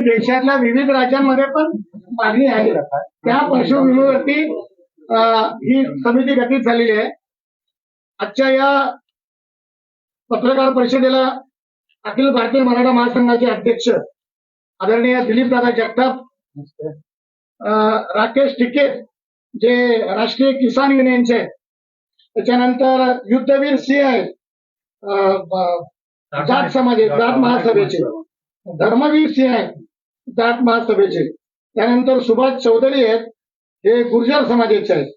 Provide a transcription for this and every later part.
देशातल्या विविध राज्यांमध्ये पण मागणी आहे. त्या पार्श्वभूमीवरती ही समिती गठीत झालेली आहे. आजच्या या पत्रकार परिषदेला अखिल भारतीय मराठा महासंघाचे अध्यक्ष आदरणीय दिलीपदादा जगताप राकेश टिके जे राष्ट्रीय किसान युनियनचे आहेत. त्याच्यानंतर युद्धवीर सिंह आहेत. अं, ब- समाज आहेत महासभेचे. धर्मवीर सिंह आहेत. जाट महासभेचे. त्यानंतर सुभाष चौधरी आहेत हे गुर्जर समाजाचे आहेत.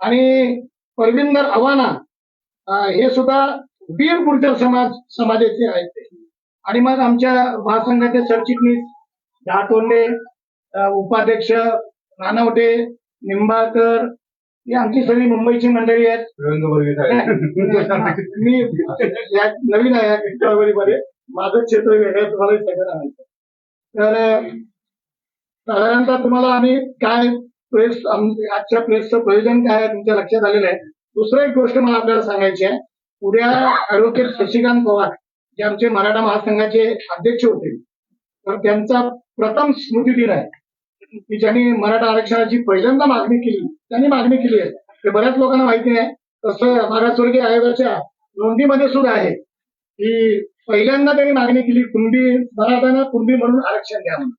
आणि परविंदर अवाना हे सुद्धा वीर गुर्जर समाज समाजाचे आहेत. आणि मग आमच्या महासंघाचे सरचिटणीस अं, उपाध्यक्ष नानवटे निंबाळकर ही आमची सगळी मुंबईची मंडळी आहेत. मी नवीन आहे माझं क्षेत्र वेगळं तुम्हाला सगळं. तर साधारणतः तुम्हाला आम्ही काय प्रेस आजच्या प्रेसचं प्रयोजन काय तुमच्या लक्षात आलेलं आहे? दुसरं एक गोष्ट मला आपल्याला सांगायची आहे. उद्या ऍडव्होकेट शशिकांत पवार जे आमचे मराठा महासंघाचे अध्यक्ष होते तर त्यांचा प्रथम स्मृती दिन आहे. की ज्यांनी मराठा आरक्षणाची पहिल्यांदा मागणी केली त्यांनी मागणी केली आहे. ते बऱ्याच लोकांना माहिती नाही तसं मागासवर्गीय आयोगाच्या नोंदीमध्ये सुद्धा आहे की पहिल्यांदा त्यांनी मागणी केली कुणबी मराठ्यांना कुणबी म्हणून आरक्षण द्या म्हणून.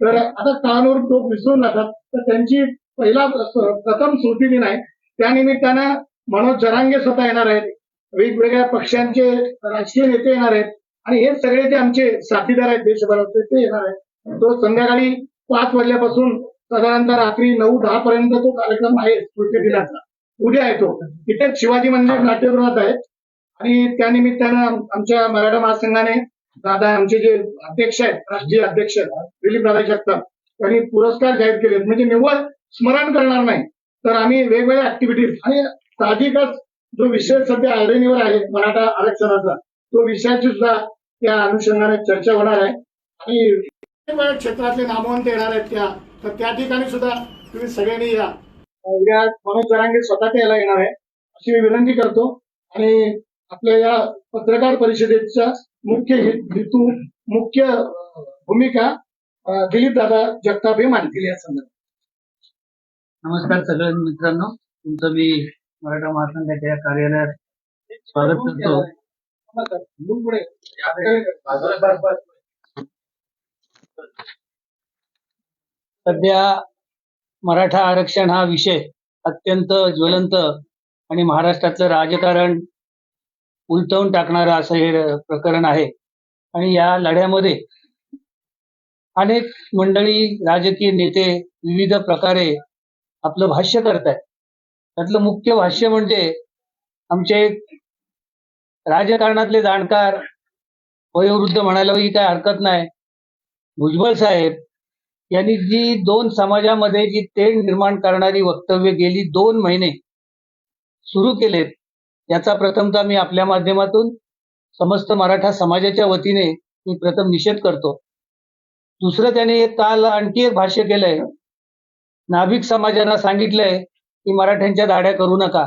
तर आता कानवर तो विसरून नका तर त्यांची पहिला प्रथम स्मृती दिन आहे. त्यानिमित्तानं मनोज जरांगे स्वतः येणार आहेत. वेगवेगळ्या पक्षांचे राजकीय नेते येणार आहेत. आणि हे सगळे जे आमचे साथीदार आहेत देशभरातले ते येणार आहेत. तो संध्याकाळी पाच वाजल्यापासून साधारणतः रात्री नऊ दहा पर्यंत तो कार्यक्रम आहे स्मृती दिनाचा. उद्या आहे तो. इथेच शिवाजी मंदिर नाट्यगृहात आहे. आणि त्यानिमित्तानं आमच्या मराठा महासंघाने दादा आमचे जे अध्यक्ष आहेत राष्ट्रीय अध्यक्ष दिलीप दादा जगताप त्यांनी पुरस्कार जाहीर केलेत. म्हणजे निव्वळ स्मरण करणार नाही तर आम्ही वेगवेगळ्या ऍक्टिव्हिटीज आणि साहजिकच जो विषय सध्या आयरणीवर आहे मराठा आरक्षणाचा तो विषयाची सुद्धा त्या अनुषंगाने चर्चा होणार आहे. आणि वेगवेगळ्या क्षेत्रातले नामवंत येणार आहेत त्या तर त्या ठिकाणी सुद्धा तुम्ही सगळ्यांनी या. उद्या मनोज जरांगे स्वतः यायला येणार आहे अशी मी विनंती करतो. आणि आपल्या या पत्रकार परिषदेचा मुख्य हेतू मुख्य भूमिका दिलीप दादा जगताप हे मांडतील या संदर्भात. नमस्कार सगळ्या मित्रांनो. तुमचं मी मराठा महासंघाच्या या कार्यालयात स्वागत करतो. सध्या मराठा आरक्षण हा विषय अत्यंत ज्वलंत आणि महाराष्ट्राचं राजकारण उलटवून टाकणारं असं हे प्रकरण आहे. आणि या लढ्यामध्ये अनेक मंडळी राजकीय नेते विविध प्रकारे आपलं भाष्य करतायत. त्यातलं मुख्य भाष्य म्हणजे आमचे राजकारणातले जाणकार वयोवृद्ध म्हणायलाही काय हरकत नाही. भुजबळ साहेब यांनी जी दोन समाजामध्ये जी तेढ निर्माण करणारी वक्तव्य गेली दोन महिने सुरू केलेत याचा प्रथमतः मी आपल्या माध्यमातून समस्त मराठा समाजाच्या वतीने मी प्रथम निषेध करतो. दुसरं त्याने एक काल आणखी एक भाष्य केलंय. नाभिक समाजाला सांगितलंय की मराठ्यांच्या दाड्या करू नका.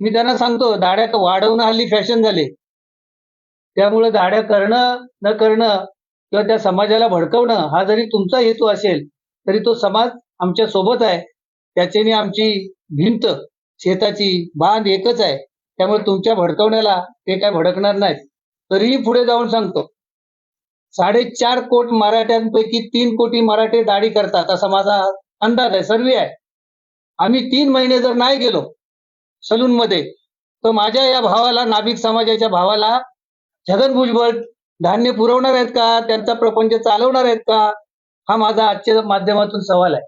मी त्यांना सांगतो दाड्या वाढवणं हल्ली फॅशन झाले. त्यामुळे दाड्या करणं न करणं किंवा त्या समाजाला भडकवणं हा जरी तुमचा हेतू असेल तरी तो समाज आमच्यासोबत आहे. त्याच्याने आमची भिंत शेताची बांध एकच आहे. त्यामुळे तुमच्या भडकवण्याला ते काय भडकणार नाहीत. तरीही पुढे जाऊन सांगतो. साडेचार कोट मराठ्यांपैकी तीन कोटी मराठे दाढी करतात असा माझा अंदाज आहे सर्वे आहे. आम्ही तीन महिने जर नाही गेलो सलून मध्ये तर माझ्या या भावाला नाभिक समाजाच्या भावाला छगन भुजबळ धान्य पुरवणार आहेत का? त्यांचा प्रपंच चालवणार आहेत का? हा माझा आजच्या माध्यमातून सवाल आहे.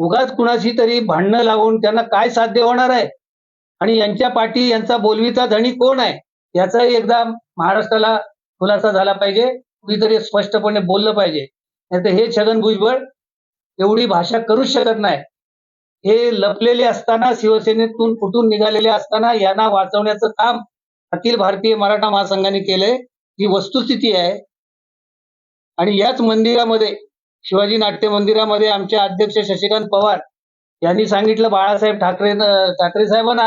उगाच कुणाशी तरी भांडणं लावून त्यांना काय साध्य होणार आहे? आणि यांच्या पाठी यांचा बोलवीचा धणी कोण आहे? याचाही एकदा महाराष्ट्राला खुलासा झाला पाहिजे. कुणीतरी स्पष्टपणे बोललं पाहिजे. नाहीतर हे छगन भुजबळ एवढी भाषा करूच शकत नाही. हे लपलेले असताना शिवसेनेतून फुटून निघालेले असताना यांना वाचवण्याचं काम अखिल भारतीय मराठा महासंघाने केलंय. ही वस्तुस्थिती आहे. आणि याच मंदिरामध्ये शिवाजी नाट्य मंदिरामध्ये आमचे अध्यक्ष शशिकांत पवार यांनी सांगितलं बाळासाहेब ठाकरे ठाकरे साहेबांना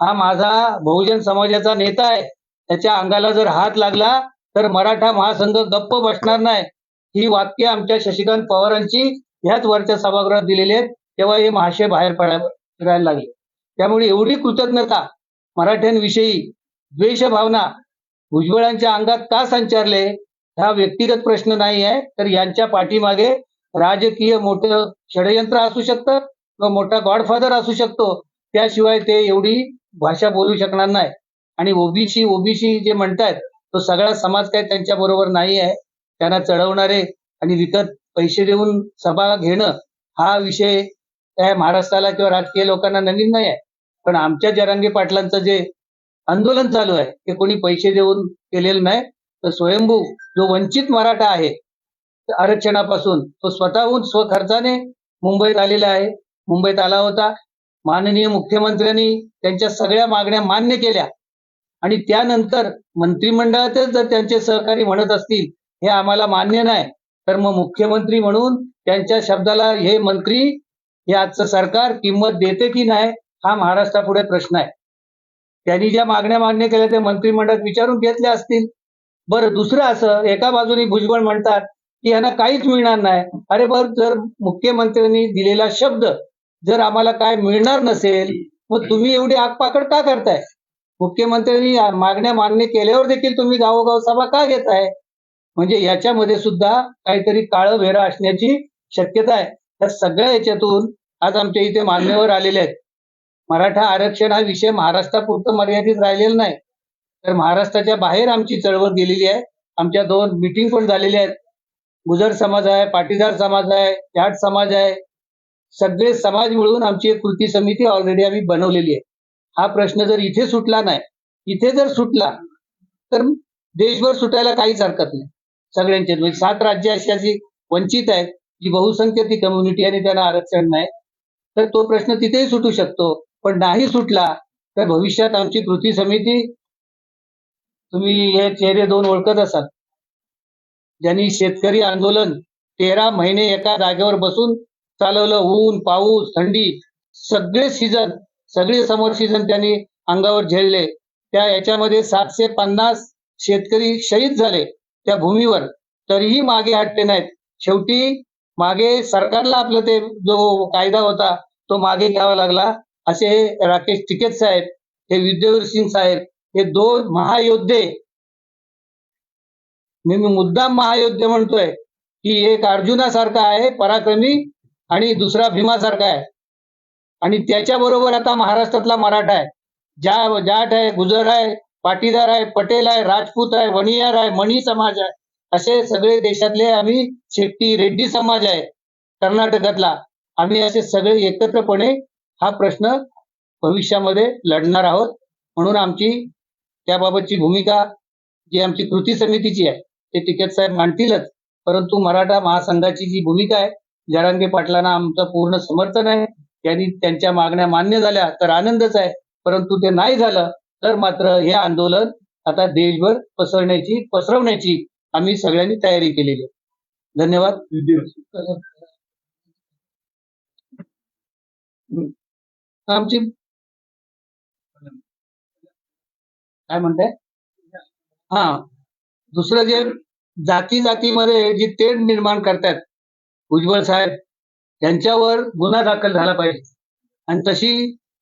हा माझा बहुजन समाजाचा नेता आहे त्याच्या अंगाला जर हात लागला तर मराठा महासंघ गप्प बसणार नाही. ही वाक्य आमच्या शशिकांत पवारांची ह्याच वरच्या सभागृहात दिलेली आहेत तेव्हा हे महाशय बाहेर पडायला लागले. त्यामुळे एवढी कृतज्ञता मराठ्यांविषयी द्वेषभावना भुजबळांच्या अंगात का संचारले? हा व्यक्तिगत प्रश्न नाही आहे. तर यांच्या पाठीमागे राजकीय मोठं षडयंत्र असू शकतं किंवा मोठा गॉडफादर असू शकतो. त्याशिवाय ते एवढी भाषा बोलू शकणार नाही. आणि ओबीसी ओबीसी जे म्हणतायत तो सगळा समाज काय त्यांच्या बरोबर नाही आहे. त्यांना चढवणारे आणि विकत पैसे देऊन सभा घेणं हा विषय त्या महाराष्ट्राला किंवा राजकीय लोकांना नवीन नाही आहे. पण आमच्या जरांगे पाटलांचं जे आंदोलन चालू आहे ते कोणी पैसे देऊन केलेलं नाही. तर स्वयंभू जो वंचित मराठा आहे आरक्षणापासून तो स्वतःहून स्वखर्चाने मुंबईत आलेला आहे. मुंबईत आला होता. माननीय मुख्यमंत्र्यांनी त्यांच्या सगळ्या मागण्या मान्य केल्या. आणि त्यानंतर मंत्रिमंडळातच जर त्यांचे सहकारी म्हणत असतील हे आम्हाला मान्य नाही तर मग मुख्यमंत्री म्हणून त्यांच्या शब्दाला हे मंत्री हे आजचं सरकार किंमत देते की नाही हा महाराष्ट्रापुढे प्रश्न आहे. त्यांनी ज्या मागण्या मान्य केल्या त्या मंत्रिमंडळात विचारून घेतल्या असतील. बरं दुसरं असं एका बाजूने भुजबळ म्हणतात की यांना काहीच मिळणार नाही. अरे बरं जर मुख्यमंत्र्यांनी दिलेला शब्द जर आम्हाला काय मिळणार नसेल मग तुम्ही एवढी आगपाकड का करताय? मुख्यमंत्र्यांनी मागण्या मान्य केल्यावर देखील तुम्ही गावोगाव सभा का घेताय? म्हणजे याच्यामध्ये सुद्धा काहीतरी काळं भेरा असण्याची शक्यता आहे. या सगळ्या याच्यातून आज आमच्या इथे मान्यवर आलेले आहेत. मराठा आरक्षण हा विषय महाराष्ट्रापुरतं मर्यादित राहिलेला नाही. तर महाराष्ट्राच्या बाहेर आमची चळवळ गेलेली आहे. आमच्या दोन मिटिंग पण झालेल्या आहेत. गुजर समाज आहे पाटीदार समाज आहे जाट समाज आहे. सगळे समाज मिळून आमची एक कृती समिती ऑलरेडी आम्ही बनवलेली आहे. हा प्रश्न जर इथे सुटला नाही इथे जर सुटला तर देशभर सुटायला काहीच हरकत नाही. सगळ्यांचे म्हणजे सात राज्य अशी अशी वंचित आहेत जी बहुसंख्य ती कम्युनिटी आणि त्यांना आरक्षण नाही. तर तो प्रश्न तिथेही सुटू शकतो. पण नाही सुटला तर भविष्यात आमची कृती समिती तुम्ही हे चेहरे दोन ओळखत असाल. ज्यांनी शेतकरी आंदोलन तेरा महिने एका जागेवर बसून चालवलं ऊन पाऊस थंडी सगळे सीझन सगळे समोर सीझन त्यांनी अंगावर झेलले. त्या याच्यामध्ये सातशे पन्नास शेतकरी शहीद झाले त्या भूमीवर. तरीही मागे हटले नाहीत. शेवटी मागे सरकारला आपलं ते जो कायदा होता तो मागे घ्यावा लागला असे राकेश टिकेत साहेब हे विद्यावीर सिंग साहेब हे दोन महायोद्धे मी मी मुद्दाम महायोद्धे म्हणतोय की एक अर्जुनासारखा आहे पराक्रमी आणि दुसरा भीमासारखा आहे. आणि त्याच्याबरोबर आता महाराष्ट्रातला मराठा आहे. ज्या जाट आहे गुजर आहे पाटीदार आहे पटेल आहे राजपूत आहे वणियार आहे मणी समाज आहे. असे सगळे देशातले आम्ही शेट्टी रेड्डी समाज आहे कर्नाटकातला. आम्ही असे सगळे एकत्रपणे हा प्रश्न भविष्यामध्ये लढणार आहोत. म्हणून आमची त्याबाबतची भूमिका जी आमची कृती समितीची आहे ते टिकेत साहेब मांडतीलच. परंतु मराठा महासंघाची जी भूमिका आहे जरांगे पाटलांना आमचं पूर्ण समर्थन आहे. त्यांनी त्यांच्या मागण्या मान्य झाल्या तर आनंदच आहे. परंतु ते नाही झालं तर मात्र हे आंदोलन आता देशभर पसरण्याची पसरवण्याची आम्ही सगळ्यांनी तयारी केलेली आहे. धन्यवाद. आमची काय म्हणताय हा. दुसरं जे जाती जातीमध्ये जी तेढ निर्माण करतात भुजबळ साहेब त्यांच्यावर गुन्हा दाखल झाला पाहिजे. आणि तशी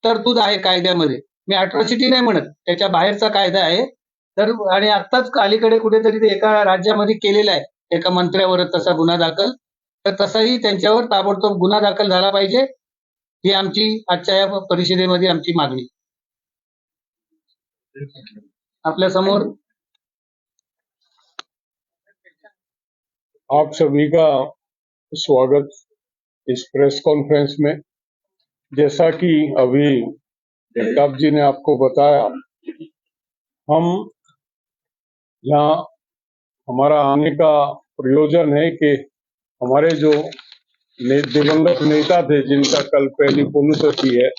तरतूद आहे कायद्यामध्ये. मी अट्रॉसिटी नाही म्हणत. त्याच्या बाहेरचा कायदा आहे. तर आणि आत्ताच अलीकडे कुठेतरी ते एका राज्यामध्ये केलेला आहे. एका मंत्र्यावर तसा गुन्हा दाखल. तर तसाही त्यांच्यावर ताबडतोब गुन्हा दाखल झाला पाहिजे ही आमची आजच्या या परिषदेमध्ये आमची मागणी. आपल्या समोर? आप सभी का स्वागत इस प्रेस कॉन्फ्रेंस में। जैसा कि अभी जगताप जी ने आपको बताया हम यहाँ हमारा आने का प्रयोजन है कि हमारे जो ने, दिवंगत नेता थे जिनका कल पहली पुण्यतिथि है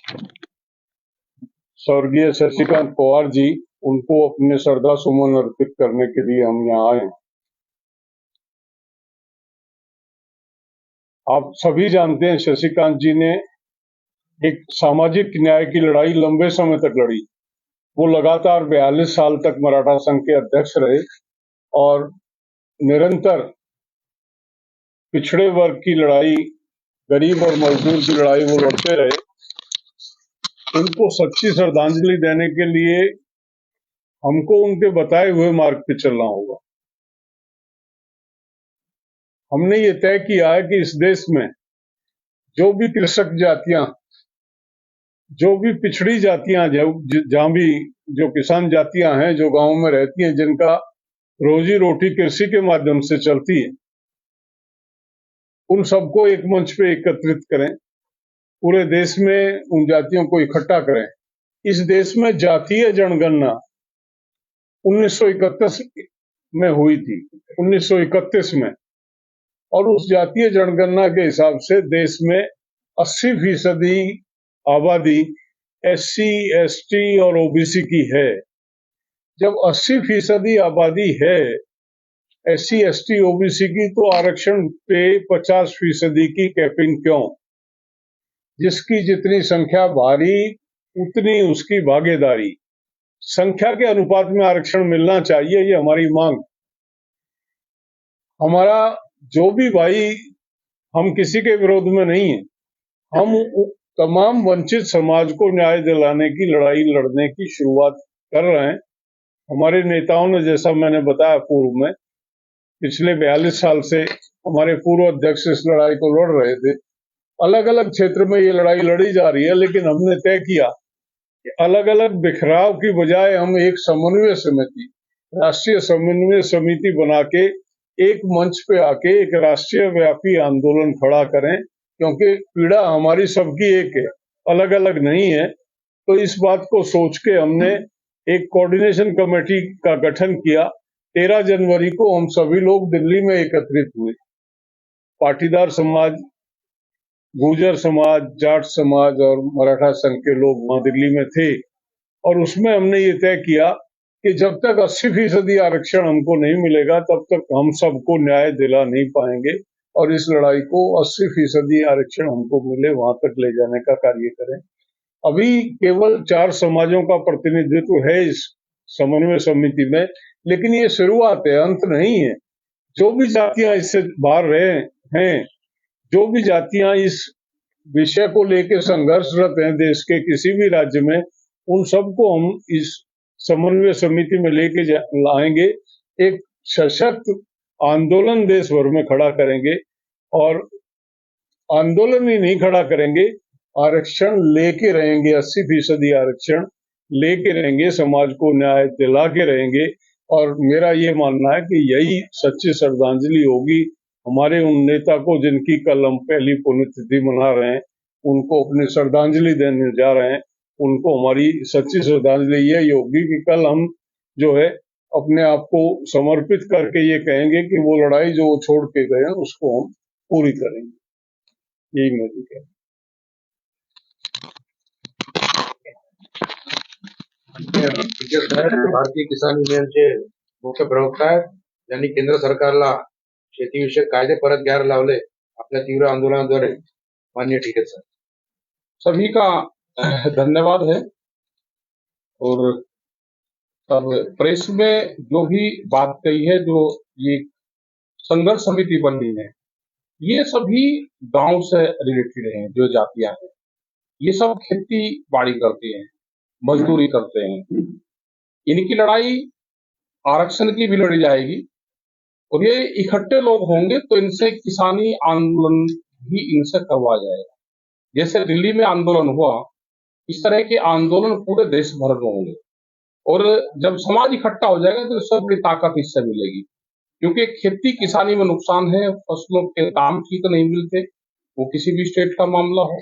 स्वर्गीय शशिकांत पवार जी, उनको अपने श्रद्धा सुमन अर्पित करने के लिए हम यहाँ आए आप सभी जानते हैं शशिकांत जी ने एक सामाजिक न्याय की लड़ाई लंबे समय तक लड़ी। वो लगातार बयालीस साल तक मराठा संघ के अध्यक्ष रहे और निरंतर पिछड़े वर्ग की लड़ाई, गरीब और मजदूर की लड़ाई वो लड़ते रहे। उनको सच्ची श्रद्धांजलि देने के लिए हमको उनके बताए हुए मार्ग पे चलना होगा। हमने ये तय किया है कि इस देश में जो भी कृषक जातियाँ, जो भी पिछड़ी जातियाँ जहाँ भी जो किसान जातियाँ हैं, जो गाँव में रहती हैं, जिनका रोजी रोटी कृषि के माध्यम से चलती है, उन सबको एक मंच पे एकत्रित करें। पूरे देश में उन जातियों को इकट्ठा करें। इस देश में जातीय जनगणना 1931 में हुई थी 1931 में। और उस जातीय जनगणना के हिसाब से देश में 80 फ़ीसदी आबादी एस सी और ओबीसी की है। जब 80 फ़ीसदी आबादी है एस सी ओबीसी की तो आरक्षण पे 50 फ़ीसदी की कैपिंग क्यों? जिसकी जितनी संख्या भारी, उतनी उसकी भागीदारी। संख्या के अनुपात में आरक्षण मिलना चाहिए, ये हमारी मांग। हमारा जो भी भाई हम किसी के विरोध में नहीं है, हम तमाम वंचित समाज को न्याय दिलाने की लड़ाई लड़ने की शुरुआत कर रहे हैं। हमारे नेताओं ने, जैसा मैंने बताया पूर्व में, पिछले बयालीस साल से हमारे पूर्व अध्यक्ष इस लड़ाई को लड़ रहे थे। अलग अलग क्षेत्र में ये लड़ाई लड़ी जा रही है, लेकिन हमने तय किया कि अलग अलग बिखराव की बजाय हम एक समन्वय समिति, राष्ट्रीय समन्वय समिति बना के एक मंच पे आके एक राष्ट्रीय व्यापी आंदोलन खड़ा करें, क्योंकि पीड़ा हमारी सबकी एक है अलग अलग नहीं है। तो इस बात को सोच के हमने एक कोऑर्डिनेशन कमेटी का गठन किया। तेरह जनवरी को हम सभी लोग दिल्ली में एकत्रित हुए। पाटीदार समाज गुर्जर समाज, जाट समाज और मराठा संघ के लोग वहाँ दिल्ली में थे और उसमें हमने ये तय किया कि जब तक 80 फ़ीसदी आरक्षण हमको नहीं मिलेगा, तब तक हम सबको न्याय दिला नहीं पाएँगे और इस लड़ाई को 80 फ़ीसदी आरक्षण हमको मिले, वहाँ तक ले जाने का कार्य करें। अभी केवल चार समाजों का प्रतिनिधित्व है इस समन्वय समिति में, लेकिन ये शुरुआत है, अंत नहीं है। जो भी जातियाँ इससे बाहर रहे हैं जो भी जातियाँ इस विषय को लेकर संघर्षरत हैं देश के किसी भी राज्य में, उन सबको हम इस समन्वय समिति में लेके लाएँगे। एक सशक्त आंदोलन देश भर में खड़ा करेंगे और आंदोलन ही नहीं खड़ा करेंगे, आरक्षण लेके रहेंगे, अस्सी फ़ीसदी आरक्षण लेके रहेंगे, समाज को न्याय दिला के रहेंगे। और मेरा ये मानना है कि यही सच्ची श्रद्धांजलि होगी हमारे उन नेता को जिनकी कल हम पहली पुण्यतिथि मना रहे हैं, उनको अपनी श्रद्धांजलि देने जा रहे हैं, उनको हमारी सच्ची श्रद्धांजलि यही होगी कि कल हम जो है अपने आप को समर्पित करके ये कहेंगे कि वो लड़ाई जो वो छोड़ के गए हैं, उसको हम पूरी करेंगे। यही मेरी कहना भारतीय किसान युनियनचे मुख्य प्रवक्ता आहेत त्यांनी केंद्र सरकारला शेतीविषयक कायदे परत घ्यायला लावले, आपल्या तीव्र आंदोलनाद्वारे. मान्य ठीक आहे, सर. सभी का धन्यवाद है। और तब प्रेस में जो भी बात कही है, जो ये संघर्ष समिति बनी है, ये सभी गाँव से रिलेटेड हैं, जो जातियाँ हैं। ये सब खेती बाड़ी करती हैं, मजदूरी करते हैं। इनकी लड़ाई आरक्षण की भी लड़ी जाएगी और ये इकट्ठे लोग होंगे तो इनसे किसानी आंदोलन भी इनसे करवा जाएगा। जैसे दिल्ली में आंदोलन हुआ, इस तरह के आंदोलन पूरे देश भर में होंगे। और जब समाज इकट्ठा हो जाएगा तो इससे बड़ी ताकत इससे मिलेगी। क्योंकि खेती किसानी में नुकसान है, फ़सलों के दाम ठीक नहीं मिलते, वो किसी भी स्टेट का मामला हो।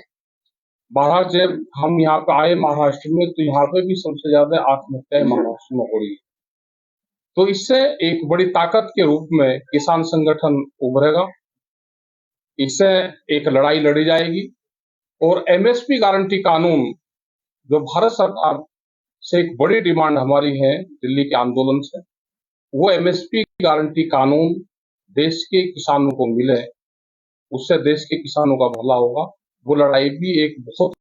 महाराज जब हम यहाँ पे आए महाराष्ट्र में तो यहाँ पे भी सबसे ज़्यादा आत्महत्याएँ महाराष्ट्र में हो रही है। तो इससे एक बड़ी ताकत के रूप में किसान संगठन उभरेगा। इससे एक लड़ाई लड़ी जाएगी और एमएसपी गारंटी कानून जो भारत सरकार से एक बड़ी डिमांड हमारी है दिल्ली के आंदोलन से, वो एमएसपी गारंटी कानून देश के किसानों को मिले, उससे देश के किसानों का भला होगा। वो लड़ाई भी एक बहुत